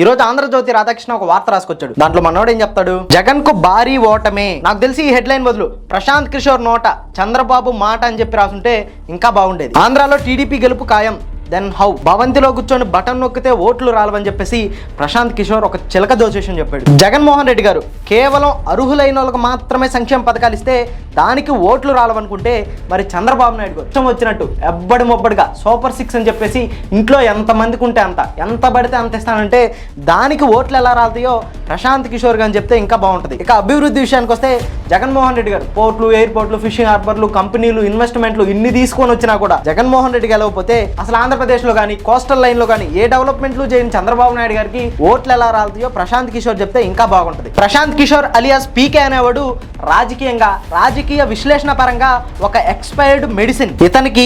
ఈ రోజు ఆంధ్రజ్యోతి రాధాకృష్ణ ఒక వార్త రాసుకొచ్చాడు. దాంట్లో మనోడు ఏం చెప్తాడు? జగన్కు భారీ ఓటమే. నాకు తెలిసి ఈ హెడ్ లైన్ బదులు ప్రశాంత్ కిషోర్ నోట చంద్రబాబు మాట అని చెప్పి రాసుంటే ఇంకా బాగుండేది. ఆంధ్రాలో టీడీపీ గెలుపు ఖాయం. దెన్ హౌ భవంతిలో కూర్చొని బటన్ నొక్కితే ఓట్లు రాలవని చెప్పేసి ప్రశాంత్ కిషోర్ ఒక చిలక దోచేషన్ చెప్పాడు. జగన్మోహన్ రెడ్డి గారు కేవలం అర్హులైన వాళ్ళకి మాత్రమే సంక్షేమ పథకాలు ఇస్తే దానికి ఓట్లు రాలవనుకుంటే మరి చంద్రబాబు నాయుడు గారు ఇష్టం వచ్చినట్టు ఎబ్బడి మొబ్బడిగా సూపర్ సిక్స్ అని చెప్పేసి ఇంట్లో ఎంతమందికి ఉంటే అంత ఎంత పడితే అంత ఇస్తానంటే దానికి ఓట్లు ఎలా రాలతాయో ప్రశాంత్ కిషోర్ గారు చెప్తే ఇంకా బాగుంటుంది. ఇక అభివృద్ధి విషయానికి వస్తే జగన్మోహన్ రెడ్డి గారు పోర్ట్లు ఎయిర్పోర్ట్లు ఫిషింగ్ హార్బర్లు కంపెనీలు ఇన్వెస్ట్మెంట్లు ఇన్ని తీసుకొని వచ్చినా కూడా జగన్మోహన్ రెడ్డి గెలవకపోతే అసలు ఆంధ్ర ఆంధ్రప్రదేశ్లో కానీ కోస్టల్ లైన్లో కానీ ఏ డెవలప్మెంట్లు చేయని చంద్రబాబు నాయుడు గారికి ఓట్లు ఎలా రాలుతాయో ప్రశాంత్ కిషోర్ చెప్తే ఇంకా బాగుంటుంది. ప్రశాంత్ కిషోర్ అలియాస్ పీకే అనేవాడు రాజకీయంగా రాజకీయ విశ్లేషణ పరంగా ఒక ఎక్స్పైర్డ్ మెడిసిన్ ఇతనికి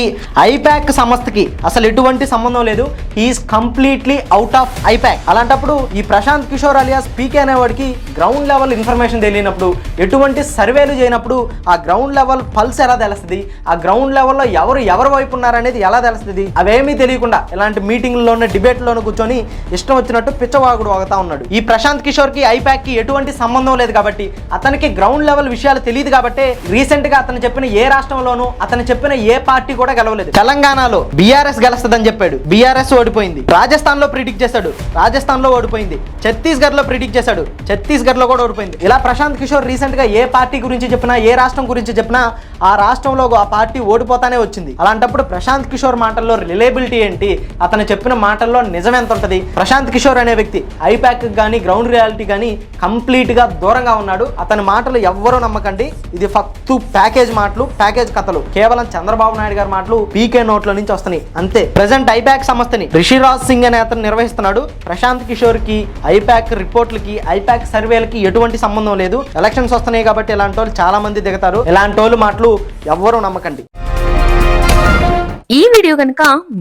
ఐపాక్ సంస్థకి అసలు ఎటువంటి సంబంధం లేదు. Is completely out of IPAC అలాంటప్పుడు ఈ ప్రశాంత్ కిషోర్ అలియాస్ పీకే అనేవాడికి గ్రౌండ్ లెవెల్ ఇన్ఫర్మేషన్ తెలియనప్పుడు ఎటువంటి సర్వేలు చేయనప్పుడు ఆ గ్రౌండ్ లెవెల్ పల్స్ ఎలా తెలుస్తుంది? ఆ గ్రౌండ్ లెవెల్లో ఎవరు ఎవరి వైపు ఉన్నారనేది ఎలా తెలుస్తుంది? అవేమీ తెలియకుండా ఇలాంటి మీటింగ్లోనే డిబేట్లోనూ కూర్చొని ఇష్టం వచ్చినట్టు పిచ్చవాగుడు వాగుతా ఉన్నాడు. ఈ ప్రశాంత్ కిషోర్కి ఐపాక్కి ఎటువంటి సంబంధం లేదు కాబట్టి అతనికి గ్రౌండ్ లెవెల్ విషయాలు తెలియదు కాబట్టి రీసెంట్గా అతను చెప్పిన ఏ రాష్ట్రంలోనూ అతను చెప్పిన ఏ పార్టీ కూడా గెలవలేదు. తెలంగాణలో బీఆర్ఎస్ గెలుస్తుందని చెప్పాడు. బీఆర్ఎస్ ఓడిపోయింది. రాజస్థాన్లో ప్రిడిక్ట్ చేశాడు. రాజస్థాన్లో ఓడిపోయింది. ఛత్తీస్గఢ్లో ప్రిడిక్ట్ చేశాడు. ఛత్తీస్గఢ్లో కూడా ఓడిపోయింది. ఇలా ప్రశాంత్ కిషోర్ రీసెంట్గా ఏ పార్టీ గురించి చెప్పినా ఏ రాష్ట్రం గురించి చెప్పినా ఆ రాష్ట్రంలో ఆ పార్టీ ఓడిపోతానే వచ్చింది. అలాంటప్పుడు ప్రశాంత్ కిషోర్ మాటల్లో రిలేబిలిటీ ఏంటి అతను చెప్పిన మాటల్లో నిజం ఎంత ఉంటుంది? ప్రశాంత్ కిషోర్ అనే వ్యక్తి ఐపాక్ కానీ గ్రౌండ్ రియాలిటీ కానీ కంప్లీట్గా దూరంగా ఉన్నాడు. అతని మాటలు ఎవ్వరూ నమ్మకండి. ఇది ఫక్తు ప్యాకేజ్ మాటలు ప్యాకేజ్ కథలు. కేవలం చంద్రబాబు నాయుడు గారి మాటలు పీకే నోట్ల నుంచి వస్తున్నాయి. అంతే. ప్రెసెంట్ ఐపాక్ సంస్థని రిషిరాజ్ సింగ్ అనే అతను నిర్వహిస్తున్నాడు. ప్రశాంత్ కిషోర్కి ఐపాక్ రిపోర్ట్లకి ఐపాక్ సర్వేలకి ఎటువంటి సంబంధం లేదు. ఎలక్షన్స్ వస్తున్నాయి కాబట్టి ఇలాంటి వాళ్ళు చాలా మంది దిగుతారు. ఇలాంటి వాళ్ళు మాటలు ఎవ్వరూ నమ్మకండి. ఈ వీడియో కనుక